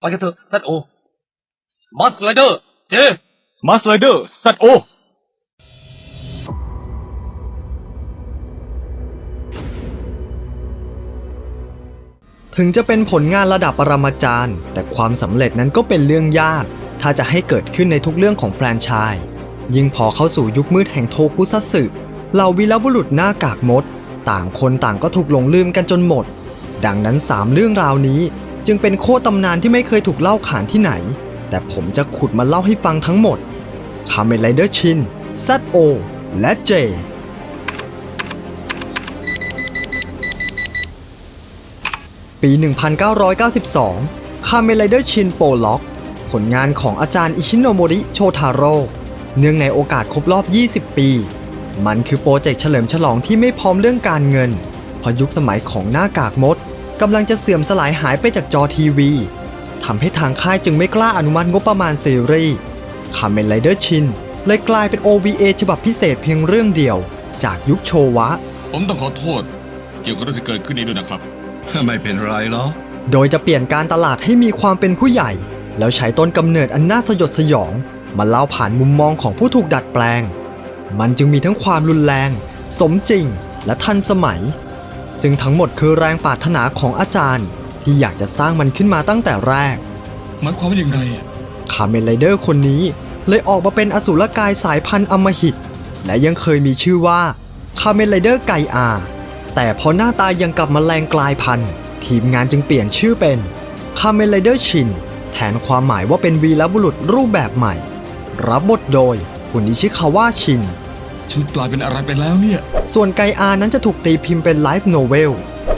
ไปกันเถอะซัดโอ มัสไลเดอร์ เจ มาสไลเดอร์ซัดโอ ถึงจะเป็นผลงานระดับปรมาจารย์ แต่ความสำเร็จนั้นก็เป็นเรื่องยาก ถ้าจะให้เกิดขึ้นในทุกเรื่องของแฟรนไชส์ยิ่งพอเข้าสู่ยุคมืดแห่งโทคุซัตสึเหล่าวีรบุรุษหน้ากากมด ต่างคนต่างก็ถูกหลงลืมกันจนหมด ดังนั้นสามเรื่องราวนี้ จึงเป็นโคตรตำนานที่ไม่เคยถูกเล่าขานที่ไหน แต่ผมจะขุดมาเล่าให้ฟังทั้งหมดคาเมนไรเดอร์ชินซัโอและเจ ปี 1992 คาเม n ไรเดอร์ชินโปล็อก ผลงานของอาจารย์อิชิโนโมริโชทาโร่เนื่องในโอกาสครบรอบ 20 ปี มันคือโปรเจกต์เฉลิมฉลองที่ไม่พร้อมเรื่องการเงินเพราะยุคสมัยของหน้ากากมด กำลังจะเสื่อมสลายหายไปจากจอทีวีทำให้ทางค่ายจึงไม่กล้าอนุมัติงบประมาณซีรีส์คาเม n ไรเดอร์ชินเลยกลายเป็น OVA ฉบับพิเศษเพียงเรื่องเดียว จากยุคโชวะ ผมต้องขอโทษ เกี่ยวกับเรื่องที่เกิดขึ้นนี้ด้วยนะครับ ไม่เป็นไรหรอกโดยจะเปลี่ยนการตลาดให้มีความเป็นผู้ใหญ่ แล้วใช้ต้นกำเนิดอันน่าสยดสยอง มาเล่าผ่านมุมมองของผู้ถูกดัดแปลง มันจึงมีทั้งความรุนแรง สมจริง และทันสมัย ซึ่งทั้งหมดคือแรงปรารถนาของอาจารย์ ที่อยากจะสร้างมันขึ้นมาตั้งแต่แรกหมายความว่ายังไงคาเมนไรเดอร์คนนี้เลยออกมาเป็นอสูรกายสายพันธุ์อำมหิต และยังเคยมีชื่อว่าคาเมนไรเดอร์ไกอา แต่พอหน้าตายังกลับมาแรงกลายพันธุ์ทีมงานจึงเปลี่ยนชื่อเป็นคาเมนไรเดอร์ชินแทนความหมายว่าเป็นวีรบุรุษรูปแบบใหม่ รับบทโดยคุณนิชิคาวะชิน ฉันกลายเป็นอะไรไปแล้วเนี่ย ส่วนไกอานั้นจะถูกตีพิมพ์เป็นไลฟ์โนเวล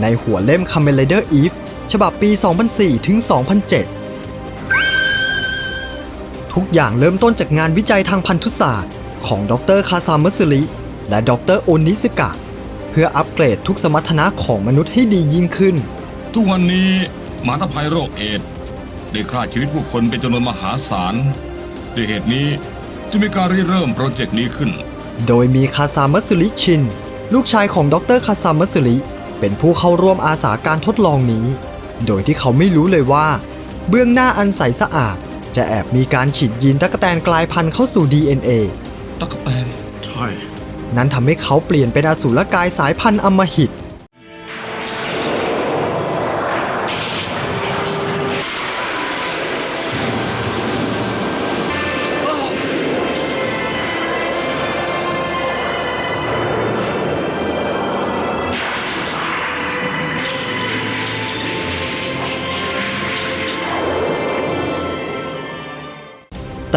ในหัวเล่ม Kamen Rider Eve ฉบับปี 2004 ถึง 2007 ทุกอย่างเริ่มต้นจากงานวิจัยทางพันธุศาสตร์ ของดรคาซามะสึริและดรโอนิสกะ เพื่ออัปเกรดทุกสมรรถนะของมนุษย์ให้ดียิ่งขึ้น ทุกวันนี้หมาตภัยโรคเอดส์ได้ฆ่าชีวิตผู้คนเป็นจำนวนมหาศาลด้วยเหตุนี้จะมีการริเริ่มโปรเจกต์นี้ขึ้น โดยมีคาซามะสึริชิน ลูกชายของดรคาซามะสึริเป็นผู้เข้าร่วมอาสาการทดลองนี้ โดยที่เขาไม่รู้เลยว่า เบื้องหน้าอันใสสะอาด จะแอบมีการฉีดยีนตะกแตนกลายพันธุ์เข้าสู่ DNA ตะกแตนใช่ นั้นทำให้เขาเปลี่ยนเป็นอสูรกายสายพันธุ์อำมหิต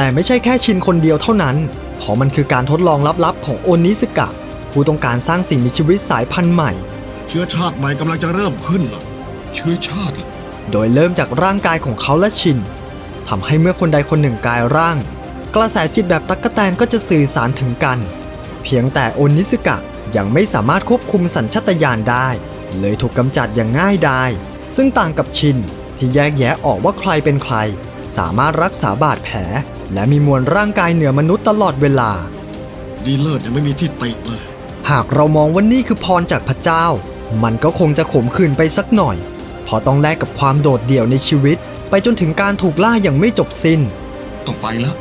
แต่ไม่ใช่แค่ชินคนเดียวเท่านั้น เพราะมันคือการทดลองลับๆของโอนิสกะ ผู้ต้องการสร้างสิ่งมีชีวิตสายพันธุ์ใหม่ เชื้อชาติใหม่กำลังจะเริ่มขึ้นล่ะเชื้อชาติเหรอโดยเริ่มจากร่างกายของเขาและชินทำให้เมื่อคนใดคนหนึ่งกายร่าง กระแสจิตแบบตั๊กแตนก็จะสื่อสารถึงกัน เพียงแต่โอนิสกะยังไม่สามารถควบคุมสัญชาตญาณได้ เลยถูกกำจัดอย่างง่ายดายซึ่งต่างกับชินที่แยกแยะออกว่าใครเป็นใคร สามารถรักษาบาดแผล และมีมวลร่างกายเหนือมนุษย์ตลอดเวลา ดีเลิศยังไม่มีที่ติเลย หากเรามองว่านี่คือพรจากพระเจ้า มันก็คงจะขมขื่นไปสักหน่อย เพราะต้องแลกกับความโดดเดี่ยวในชีวิต ไปจนถึงการถูกล่าอย่างไม่จบสิ้น ต้องไปแล้ว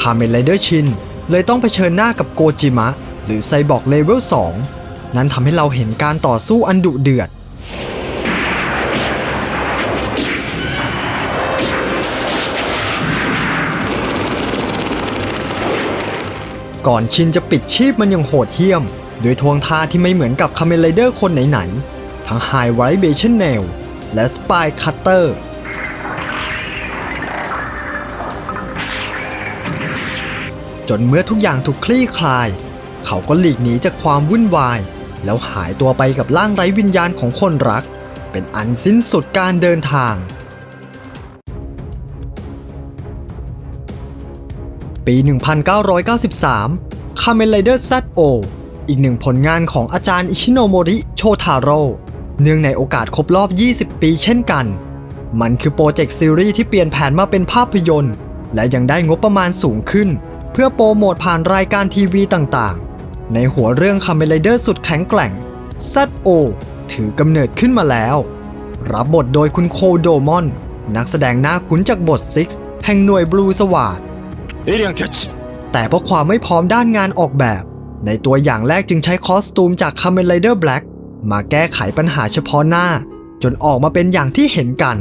คาเมนไรเดอร์ชินเลยต้องเผชิญหน้ากับโกจิมะ หรือไซบอร์กเลเวล 2 นั้นทำให้เราเห็นการต่อสู้อันดุเดือด ก่อนชินจะปิดชีพมันย่างโหดเหี้ยม โดยทวงท่าที่ไม่เหมือนกับคาเมนไรเดอร์คนไหนๆ ทั้ง High Vibration Nail และ Spy Cutter จนเมื่อทุกอย่างถูกคลี่คลาย เขาก็หลีกหนีจากความวุ่นวาย แล้วหายตัวไปกับร่างไร้วิญญาณของคนรัก เป็นอันสิ้นสุดการเดินทาง ปี 1993 Kamen Rider ZO อีกหนึ่งผลงานของอาจารย์อิชิโนโมริโชทาโร่เนื่องในโอกาสครบรอบ 20 ปีเช่นกัน มันคือโปรเจกต์ซีรีส์ที่เปลี่ยนแผนมาเป็นภาพยนตร์ และยังได้งบประมาณสูงขึ้น เพื่อโปรโมทผ่านรายการทีวีต่างๆ ในหัวเรื่อง Kamen Rider สุดแข็งแกร่ง ZO ถือกำเนิดขึ้นมาแล้ว รับบทโดยคุณโคโดมอน นักแสดงหน้าคุ้นจากบท Six แห่งหน่วยบลูสวาด แต่เพราะความไม่พร้อมด้านงานออกแบบ ในตัวอย่างแรกจึงใช้คอสตูมจาก Kamen เดอร์แบล็กมาแก้ไขปัญหาเฉพาะหน้า จนออกมาเป็นอย่างที่เห็นกัน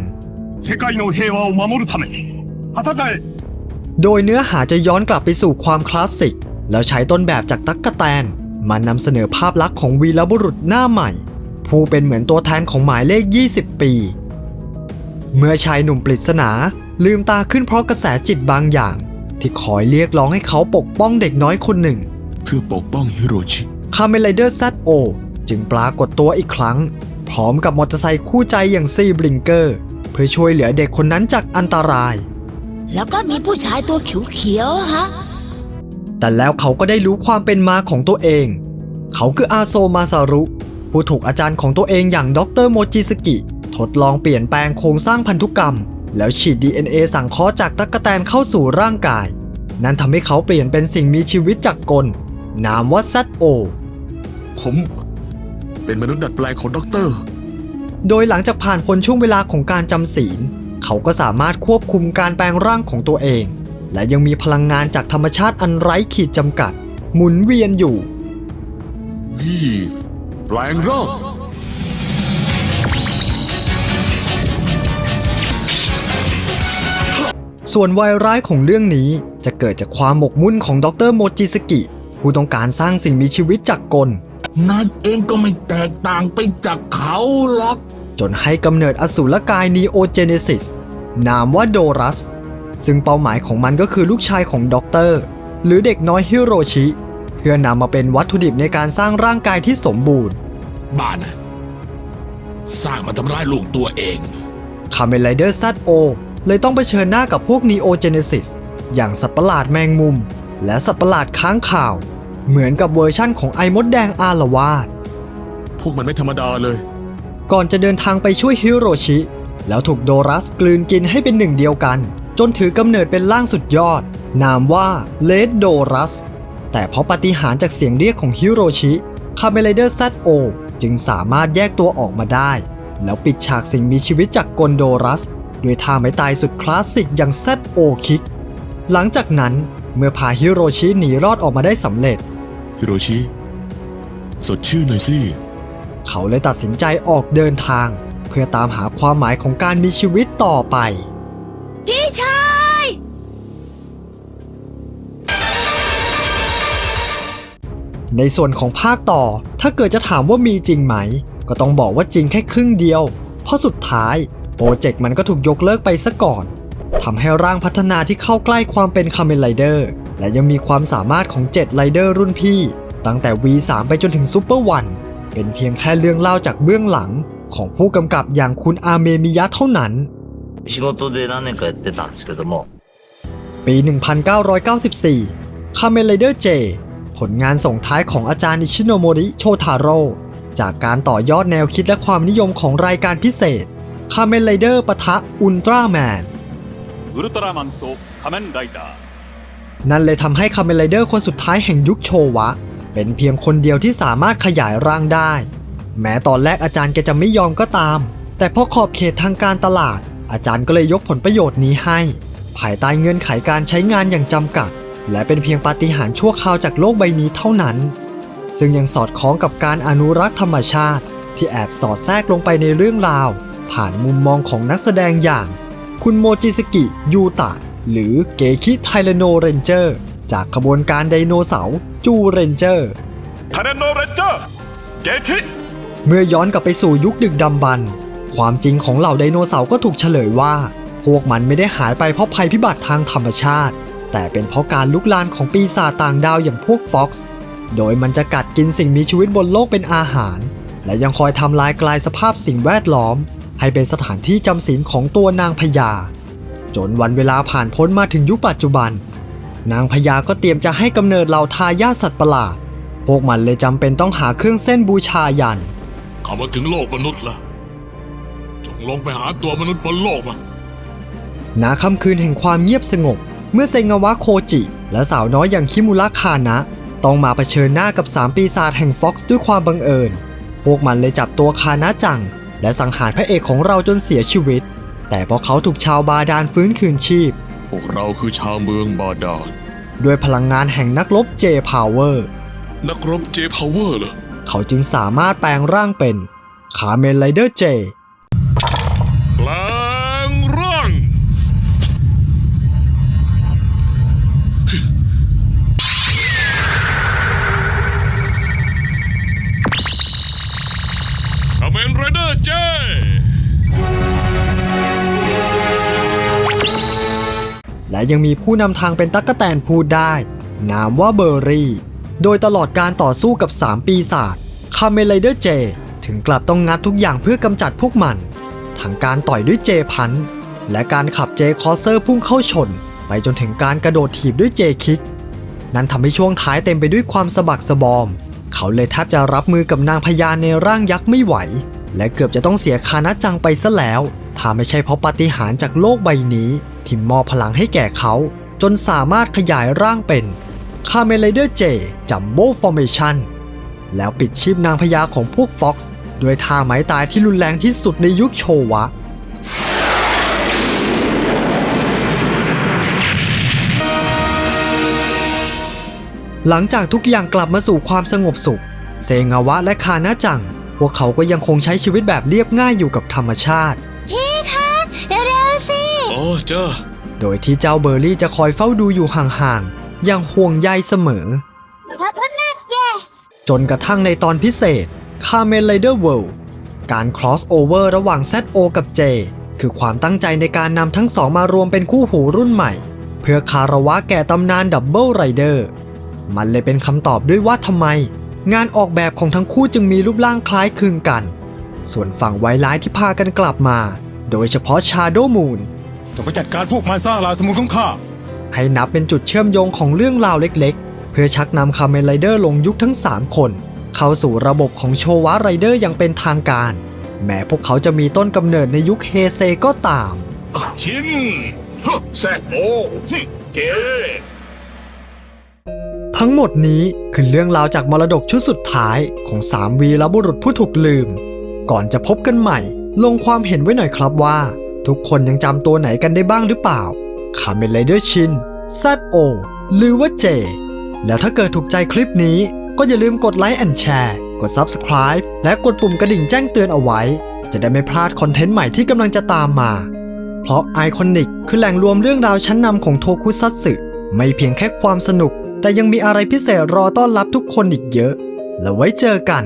โดยเนื้อหาจะย้อนกลับไปสู่ความคลาสสิก แล้วใช้ต้นแบบจากตั๊กกะแตน มานำเสนอภาพลักษณ์ของวีรบุรุษหน้าใหม่ ผู้เป็นเหมือนตัวแทนของหมายเลข 20 ปี เมื่อชายหนุ่มปริศนา ลืมตาขึ้นเพราะกระแสจิตบางอย่าง ที่คอยเรียกร้องให้เขาปกป้องเด็กน้อยคนหนึ่ง เพื่อปกป้องฮิโรชิคาเมนไรเดอร์ ZO จึงปรากฏตัวอีกครั้ง พร้อมกับมอเตอร์ไซค์คู่ใจอย่างซีบลิงเกอร์ เพื่อช่วยเหลือเด็กคนนั้นจากอันตราย แล้วก็มีผู้ชายตัวเขียวๆฮะ แต่แล้วเขาก็ได้รู้ความเป็นมาของตัวเอง เขาคืออาโซมาซารุ ผู้ถูกอาจารย์ของตัวเองอย่างดรโมจิสกิ ทดลองเปลี่ยนแปลงโครงสร้างพันธุกรรม แล้วฉีด DNA สั่งเคราะห์จากตั๊กแตนเข้าสู่ร่างกาย นั่นทำให้เขาเปลี่ยนเป็นสิ่งมีชีวิตจากกล นามว่า ZO ผมเป็นมนุษย์ดัดแปลงของด็อกเตอร์ โดยหลังจากผ่านพ้นช่วงเวลาของการจำศีล เขาก็สามารถควบคุมการแปลงร่างของตัวเอง และยังมีพลังงานจากธรรมชาติอันไร้ขีดจำกัด หมุนเวียนอยู่ นี่แปลงร่าง ส่วนวายร้ายของเรื่องนี้จะเกิดจากความหมกมุ่นของดรโมจิสกิ ผู้ต้องการสร้างสิ่งมีชีวิตจากกลนายเองก็ไม่แตกต่างไปจากเขาหรอก จนให้กำเนิดอสูรกายนีโอเจเนซิสนามว่าโดรัส ซึ่งเป้าหมายของมันก็คือลูกชายของด็อกเตอร์ หรือเด็กน้อยฮิโรชิ เพื่อนำมาเป็นวัตถุดิบในการสร้างร่างกายที่สมบูรณ์ บ้านะ สร้างมาทำร้ายลูกตัวเองคาเมนไรเดอร์ซัโอ เลยต้องเผชิญหน้ากับพวกนีโอเจเนซิสอย่างสัตว์ประหลาดแมงมุม และสัตว์ประหลาดค้างข่าว เหมือนกับเวอร์ชั่นของไอมดแดงอาละวาด พวกมันไม่ธรรมดาเลย ก่อนจะเดินทางไปช่วยฮิโรชิ แล้วถูกโดรัสกลืนกินให้เป็นหนึ่งเดียวกัน จนถือกำเนิดเป็นร่างสุดยอด นามว่าเลดโดรัส แต่เพราะปาฏิหารย์จากเสียงเรียกของฮิโรชิคาเมไรเดอร์ซัโอจึงสามารถแยกตัวออกมาได้ แล้วปิดฉากสิ่งมีชีวิตจากกลโดรัส ด้วยท่าไม้ตายสุดคลาสสิกอย่าง ZO Kick หลังจากนั้นเมื่อพาฮิโรชิหนีรอดออกมาได้สำเร็จ ฮิโรชิ สดชื่นหน่อยสิ เขาเลยตัดสินใจออกเดินทาง เพื่อตามหาความหมายของการมีชีวิตต่อไป พี่ชาย ในส่วนของภาคต่อ ถ้าเกิดจะถามว่ามีจริงไหม ก็ต้องบอกว่าจริงแค่ครึ่งเดียว เพราะสุดท้าย โปรเจกต์มันก็ถูกยกเลิกไปซะก่อนทำให้ร่างพัฒนาที่เข้าใกล้ความเป็นคาเมนไรเดอร์และยังมีความสามารถของ7ไรเดอร์รุ่นพี่ ตั้งแต่ V3 ไปจนถึงซูเปอร์วันเป็นเพียงแค่เรื่องเล่าจากเบื้องหลังของผู้กำกับอย่างคุณอาเมมิยะเท่านั้นปี 1994 คาเมนไรเดอร์เจผลงานส่งท้ายของอาจารย์อิชิโนโมริโชทาโร่จากการต่อยอดแนวคิดและความนิยมของรายการพิเศษ Kamen Rider ปะทะอุลตร้าแมน ウルトラマンと仮面ライダー นั่นเลยทำให้ Kamen Rider คนสุดท้ายแห่งยุคโชวะ เป็นเพียงคนเดียวที่สามารถขยายร่างได้ แม้ตอนแรกอาจารย์แกจะไม่ยอมก็ตาม แต่พอขอบเขตทางการตลาด อาจารย์ก็เลยยกผลประโยชน์นี้ให้ ภายใต้เงื่อนไขการใช้งานอย่างจำกัด และเป็นเพียงปาฏิหาริย์ชั่วคราวจากโลกใบนี้เท่านั้น ซึ่งยังสอดคล้องกับการอนุรักษ์ธรรมชาติ ที่แอบสอดแทรกลงไปในเรื่องราว ผ่านมุมมองของนักแสดงอย่าง คุณโมจิสกิยูตะ หรือเกคิไทเรโนเรนเจอร์ จากขบวนการไดโนเสาร์จูเรนเจอร์ไทเรโนเรนเจอร์เกคิเมื่อย้อนกลับไปสู่ยุคดึกดำบรรพ์ความจริงของเหล่าไดโนเสาร์ก็ถูกเฉลยว่า พวกมันไม่ได้หายไปเพราะภัยพิบัติทางธรรมชาติ แต่เป็นเพราะการลุกลานของปีศาจต่างดาวอย่างพวกฟ็อกซ์โดยมันจะกัดกินสิ่งมีชีวิตบนโลกเป็นอาหาร และยังคอยทำลายกลายสภาพสิ่งแวดล้อม ให้เป็นสถานที่จำศีลของตัวนางพญา จนวันเวลาผ่านพ้นมาถึงยุคปัจจุบัน นางพญาก็เตรียมจะให้กำเนิดเหล่าทายาทสัตว์ประหลาด พวกมันเลยจำเป็นต้องหาเครื่องเส้นบูชายันเข้ามาถึงโลกมนุษย์แล้วจงลงไปหาตัวมนุษย์บนโลกมาณค่ำคืนแห่งความเงียบสงบ เมื่อเซงาวะโคจิ และสาวน้อยอย่างคิมุระคานะ ต้องมาเผชิญหน้ากับ3ปีศาจแห่งฟ็อกซ์ด้วยความบังเอิญ พวกมันเลยจับตัวคานะจัง และสังหารพระเอกของเราจนเสียชีวิต แต่พอเขาถูกชาวบาดาลฟื้นคืนชีพ พวกเราคือชาวเมืองบาดาลด้วยพลังงานแห่งนักรบเจพาวเวอร์ นักรบเจพาวเวอร์เหรอ เขาจึงสามารถแปลงร่างเป็นคาเมนไรเดอร์เจ และยังมีผู้นำทางเป็นตั๊กแตนพูดได้ นามว่าเบอร์รี่ โดยตลอดการต่อสู้กับ 3 ปีศาจคาเมนไรเดอร์เจ ถึงกลับต้องงัดทุกอย่างเพื่อกำจัดพวกมันทั้งการต่อยด้วยเจพันและการขับเจคอสเซอร์พุ่งเข้าชน ไปจนถึงการกระโดดถีบด้วยเจคิก นั่นทำให้ช่วงท้ายเต็มไปด้วยความสะบักสะบอม เขาเลยแทบจะรับมือกับนางพญาในร่างยักษ์ไม่ไหว และเกือบจะต้องเสียคานะจังไปซะแล้ว ถ้าไม่ใช่เพราะปาฏิหาริย์จากโลกใบนี้ ที่มอบพลังให้แก่เขา จนสามารถขยายร่างเป็นคาเมลเดอร์เจจัมโบ้ฟอร์เมชันแล้วปิดชีพนางพญาของพวกฟ็อกซ์ด้วยท่าไม้ตายที่รุนแรงที่สุดในยุคโชวะหลังจากทุกอย่างกลับมาสู่ความสงบสุข เซงาวะและคานาจัง พวกเขาก็ยังคงใช้ชีวิตแบบเรียบง่ายอยู่กับธรรมชาติ เจ้าโดยที่เจ้าเบอร์รี่จะคอยเฝ้าดูอยู่ห่างๆอย่างห่วงใยเสมอ ขอบคุณนะเจจนกระทั่งในตอนพิเศษ c a r m e n Rider World การ cross over ระหว่าง ZO กับ J คือความตั้งใจในการนำทั้งสองมารวมเป็นคู่หูรุ่นใหม่ เพื่อคารวะแก่ตำนานดับเบิลไรเดอร์มันเลยเป็นคำตอบด้วยว่าทำไม งานออกแบบของทั้งคู่จึงมีรูปร่างคล้ายคลึงกัน ส่วนฝั่งไวร้ายที่พากันกลับมา โดยเฉพาะ Shadow Moon จงไปจัดการพวกมารซ่าลาสมุนของข้า ให้นับเป็นจุดเชื่อมโยงของเรื่องราวเล็กๆ เพื่อชักนำคาเมนไรเดอร์ลงยุคทั้ง 3 คน เข้าสู่ระบบของโชวะไรเดอร์อย่างเป็นทางการ แม้พวกเขาจะมีต้นกำเนิดในยุคเฮเซก็ตาม ชินฮะแซกโอฮึเกทั้งหมดนี้คือเรื่องราวจากมรดกชุดสุดท้ายของ3วีรบุรุษผู้ถูกลืม ก่อนจะพบกันใหม่ ลงความเห็นไว้หน่อยครับว่า ทุกคนยังจำตัวไหนกันได้บ้างหรือเปล่าคาเมนไรเดอร์ชิน ZO หรือว่า J แล้วถ้าเกิดถูกใจคลิปนี้ ก็อย่าลืมกดไลค์แอนแชร์กด Subscribe และกดปุ่มกระดิ่งแจ้งเตือนเอาไว้ จะได้ไม่พลาดคอนเทนต์ใหม่ที่กำลังจะตามมา เพราะไอคอนิกคือแหล่งรวมเรื่องราวชั้นนำของโทคุซัตสึไม่เพียงแค่ความสนุก แต่ยังมีอะไรพิเศษรอต้อนรับทุกคนอีกเยอะ แล้วไว้เจอกัน